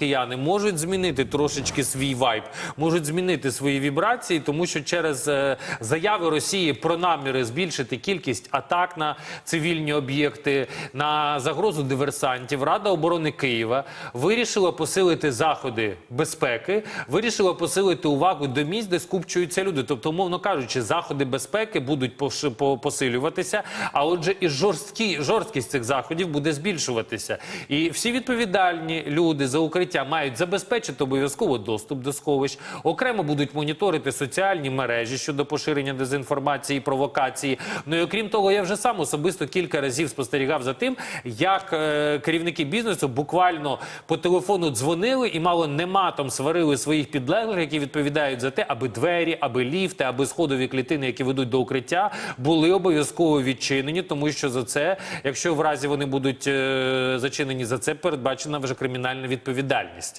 Кияни можуть змінити трошечки свій вайб, можуть змінити свої вібрації, тому що через е, заяви Росії про наміри збільшити кількість атак на цивільні об'єкти, на загрозу диверсантів, Рада оборони Києва вирішила посилити заходи безпеки, вирішила посилити увагу до місць, де скупчуються люди. Тобто, умовно кажучи, заходи безпеки будуть посилюватися, а отже, і жорсткі жорсткість цих заходів буде збільшуватися. І всі відповідальні люди за укриття мають забезпечити обов'язково доступ до сховищ. Окремо будуть моніторити соціальні мережі щодо поширення дезінформації і провокації. Ну і окрім того, я вже сам особисто кілька разів спостерігав за тим, як е, керівники бізнесу буквально по телефону дзвонили і мало не матом сварили своїх підлеглих, які відповідають за те, аби двері, аби ліфти, аби сходові клітини, які ведуть до укриття, були обов'язково відчинені, тому що за це, якщо в разі вони будуть е, зачинені за це, передбачена вже кримінальна відповідальність реальність.